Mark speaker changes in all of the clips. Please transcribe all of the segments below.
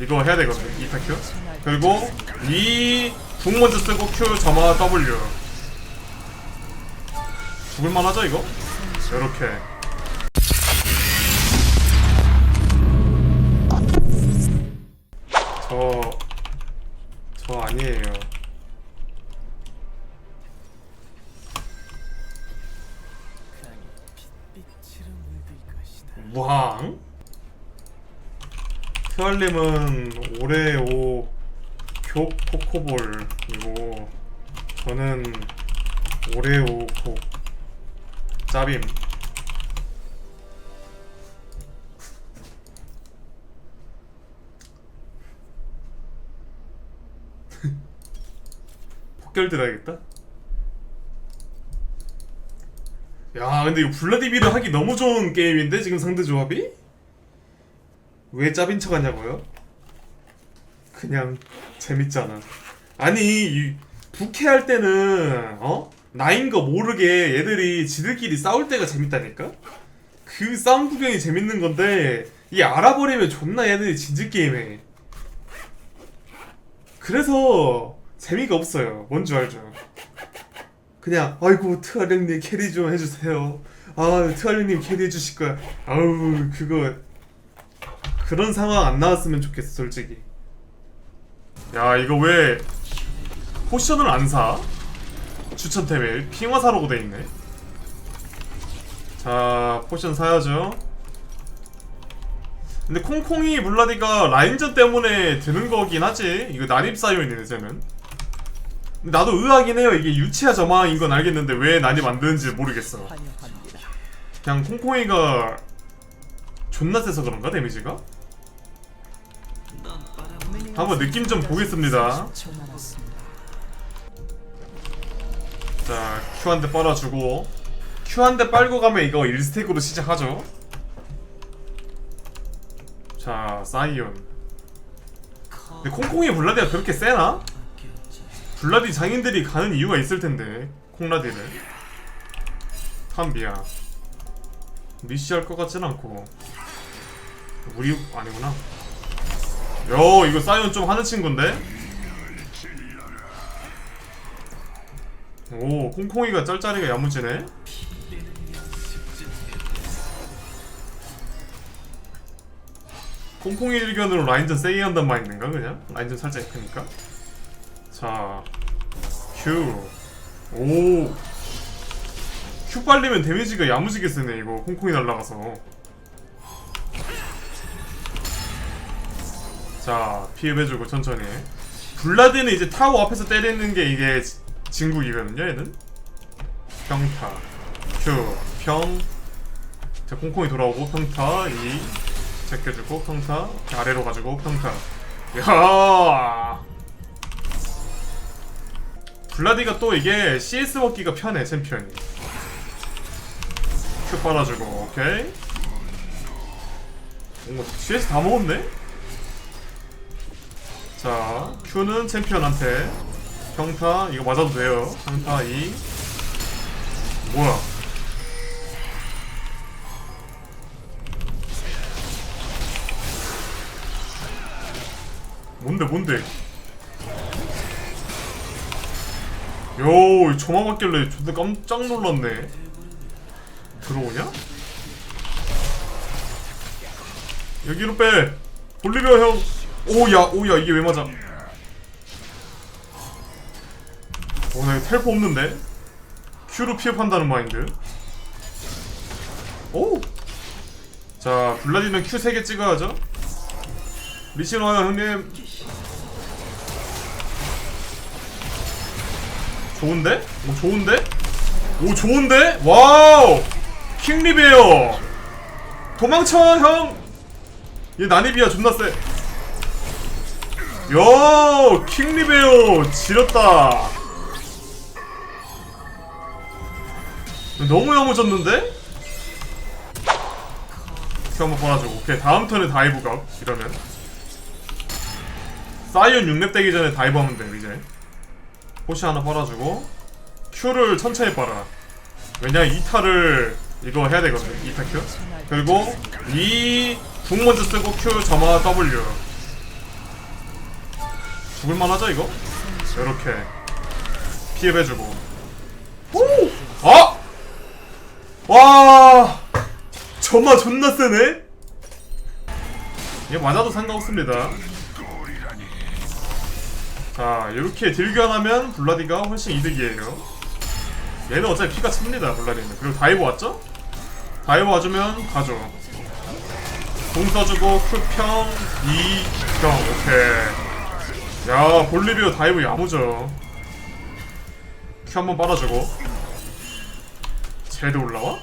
Speaker 1: 이거 해야 되거든 이타 큐 그리고 이궁 먼저 쓰고 큐 점화 W 죽을만 하죠 이거? 이렇게 저... 저 아니에요 왕? 트알님은 오레오 교 코코볼이고 저는 오레오 코 짜빔 폭결 들어야겠다 야 근데 이거 블라디미르 하기 너무 좋은 게임인데 지금 상대 조합이? 왜 짭인 척 하냐고요? 그냥 재밌잖아 아니 이 부캐할 때는 어? 나인 거 모르게 얘들이 지들끼리 싸울 때가 재밌다니까? 그 싸움 구경이 재밌는 건데 이 알아버리면 존나 얘들이 진지 게임해 그래서 재미가 없어요 뭔 줄 알죠? 그냥 아이고 트알령님 캐리 좀 해주세요 아 트알령님 캐리 해주실 거야 아우 그거 그런 상황 안 나왔으면 좋겠어 솔직히. 야 이거 왜 포션을 안 사? 추천템에 핑화 사라고 돼있네. 자 포션 사야죠. 근데 콩콩이 블라디가 라인전 때문에 드는 거긴 하지. 이거 난입 쟤는. 근데 나도 의아하긴 해요. 이게 유치아 점화인 건 알겠는데 왜 난입 안 되는지 모르겠어. 그냥 콩콩이가 존나 세서 그런가 데미지가? 한번 느낌 좀 보겠습니다. 자 Q 한 대 빨아주고. Q 한 대 빨고 가면 이거 1스택으로 시작하죠. 자 사이온 근데 콩콩이 블라디가 그렇게 세나? 블라디 장인들이 가는 이유가 있을 텐데 콩라디를 탐비야. 미시할 것 같진 않고. 우리 아니구나 요 이거 사이온 좀 하는 친구인데? 오 콩콩이가 짤짤이가 야무지네. 콩콩이 일견으로 라인전 세게 한단 마인드인가 그냥? 라인전 살짝 약하니까? 자 Q. 오. Q 빨리면 데미지가 야무지게 세네 이거 콩콩이 날라가서 자 피해해주고 천천히. 블라디는 이제 타워 앞에서 때리는 게 이게 지- 진국이거든요 얘는? 평타. Q평자 콩콩이 돌아오고 평타. 2 제껴주고 평타. 아래로 가지고 평타. 야! 블라디가 또 이게 CS 먹기가 편해 챔피언이. Q 빨아주고 오케이. 뭔가 CS 다 먹었네? 자 Q는 챔피언한테. 평타 이거 맞아도 돼요. 평타 2 뭐야? 뭔데 뭔데? 요 저만 맞길래 존나 깜짝 놀랐네. 들어오냐? 여기로 빼! 볼리비아 형 오야 오야 이게 왜 맞아? 오나 이거 텔포 없는데? Q로 피해 판다는 마인드. 오 자 블라디는 Q 3개 찍어야죠. 와요 형님. 좋은데? 오 좋은데? 오 좋은데? 와우! 킹리베어 도망쳐 형! 얘 난입이야 존나 세 야, 킹리베어 지렸다. 너무 야무졌는데? 큐 한번 빨아주고. 오케이 다음 턴에 다이브 각 이러면. 사이언 6렙 되기 전에 다이브 하면 돼 이제. 포시 하나 빨아주고. 큐를 천천히 빨아. 왜냐 2타를 이거 해야 되거든 2타 큐 그리고 이 궁 먼저 쓰고 큐 점화 W 죽을만 하죠 이거? 이렇게 피해 배주고 오! 아! 와 점마 존나 세네? 얘 맞아도 상관없습니다 자 이렇게 딜 교환하면 블라디가 훨씬 이득이에요 얘는 어차피 피가 찹니다 블라디는 그리고 다이브 왔죠? 다이브 와주면 가죠 공 써주고 쿨평 2평 오케이 야 볼리비오 다이브 야무져 큐 한번 빨아주고 쟤도 올라와?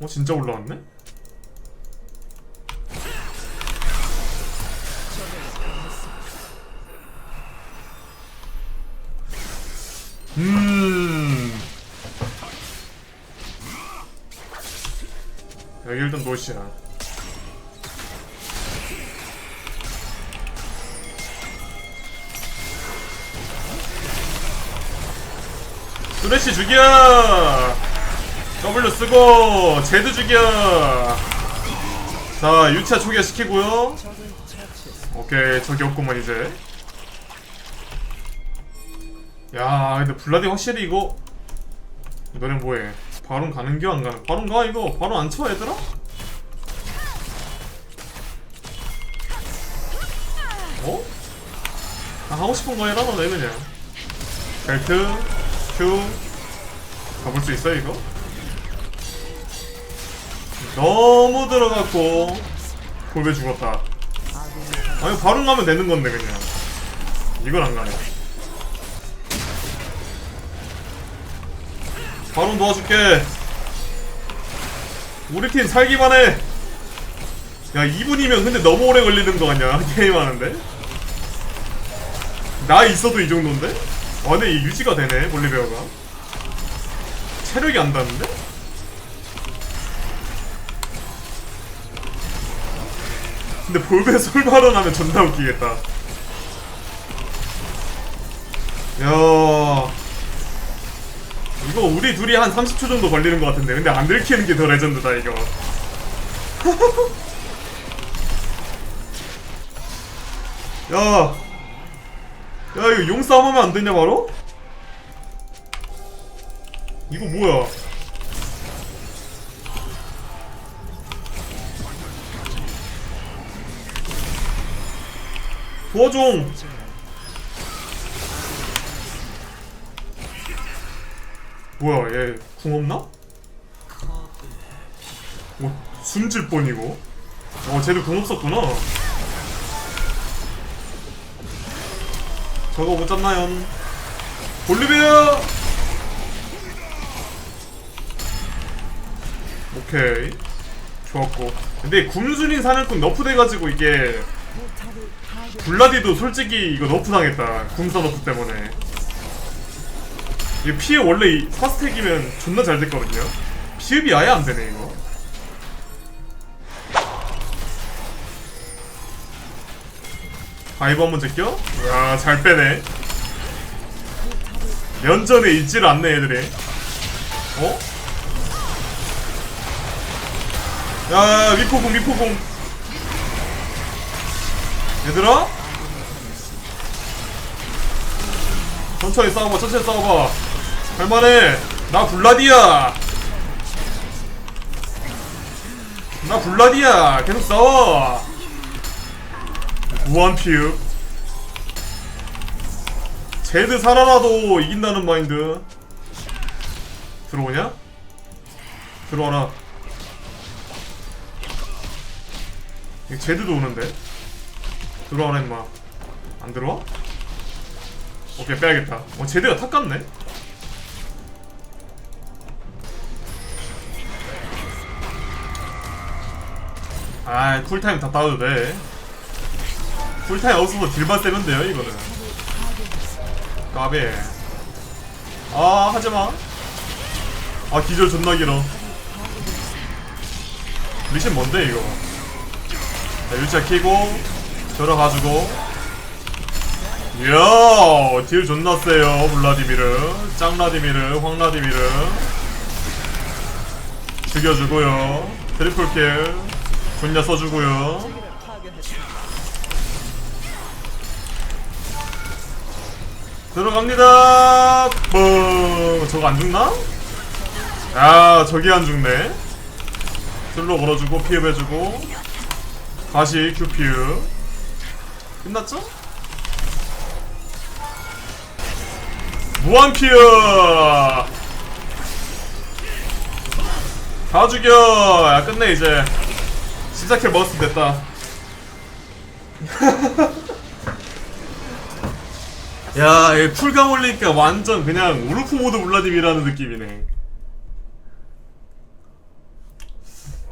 Speaker 1: 어 진짜 올라왔네? 음 여기 일단 노시야 수레씨 죽여! W 쓰고 제드 죽여! 자 유차 초기화시키고요. 오케이 저기 없구만 이제. 야 근데 블라디 확실히 이거 너네 뭐해? 바론 가는겨 안 가는 바론 가 이거. 바론 안쳐 얘들아? 어? 아, 하고 싶은 거 해라 너네 그냥. 벨트 큐. 가볼 수 있어 이거? 너무 들어갔고. 골배 죽었다. 아니 바로 가면 되는 건데 그냥. 이걸 안 가네. 바로 도와줄게. 우리 팀 살기만 해야 2분이면 근데 너무 오래 걸리는 거 아니야? 게임하는데? 나 있어도 이 정도인데? 아 근데 이 유지가 되네 볼리베어가. 체력이 안 닿는데? 근데 볼베 솔바론 하면 존나 웃기겠다. 야. 이거 우리 둘이 한 30초 정도 걸리는 것 같은데. 근데 안 들키는 게 더 레전드다 이거. 야, 야 이거 용 싸움 하면 안 되냐 바로? 이거 뭐야? 도와줘! 뭐야 얘 궁 없나? 뭐 숨질 뻔이고 어 쟤도 궁 없었구나 저거 못 잡나요? 볼리비아! 오케이. 좋았고. 근데 굶순이 사냥꾼 너프 돼가지고 이게 블라디도 솔직히 이거 너프 당했다. 궁사 너프 때문에. 이게 피해 원래 이 4스택이면 존나 잘 됐거든요. 피흡이 아예 안 되네 이거 바이브 한번 제껴? 야잘 빼네. 면전에 있지를 않네 얘들이. 어? 야 미포공 미포공. 얘들아? 천천히 싸워봐 천천히 싸워봐. 할만해. 나 블라디야. 나 블라디야. 계속 싸워 무한 피읍 제드 살아나도 이긴다는 마인드. 들어오냐? 들어와라. 제드도 오는데. 들어와라 임마. 안 들어와? 오케이 빼야겠다. 어 제드가 탑 같네. 아 쿨타임 다 따도 돼 쿨타임 없어서 딜만 세면 돼요 이거는. 까베. 아 하지마. 아 기절 존나 길어. 미션 뭔데 이거? 자 유차 키고 들어가지고. 이야 딜 존나 세요 블라디미르. 짱라디미르 황라디미르. 죽여주고요. 트리플킬. 존나 써주고요 들어갑니다. 뻥. 저거 안 죽나? 야, 저기 안 죽네. 슬로 걸어주고 피해 해주고 다시 큐피우. 끝났죠? 무한 피어. 다 죽여. 야, 끝내 이제. 14킬 먹었으면 됐다. 야, 얘 쿨감 올리니까 완전 그냥 우르프 모드 블라디미라는 느낌이네.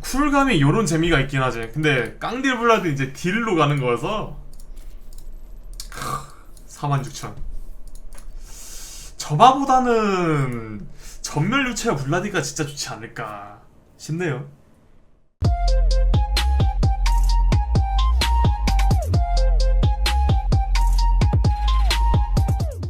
Speaker 1: 쿨감이 요런 재미가 있긴 하지. 근데 깡딜 블라드 이제 딜로 가는 거여서 46,000. 저바보다는 전멸 유체와 블라디가 진짜 좋지 않을까 싶네요.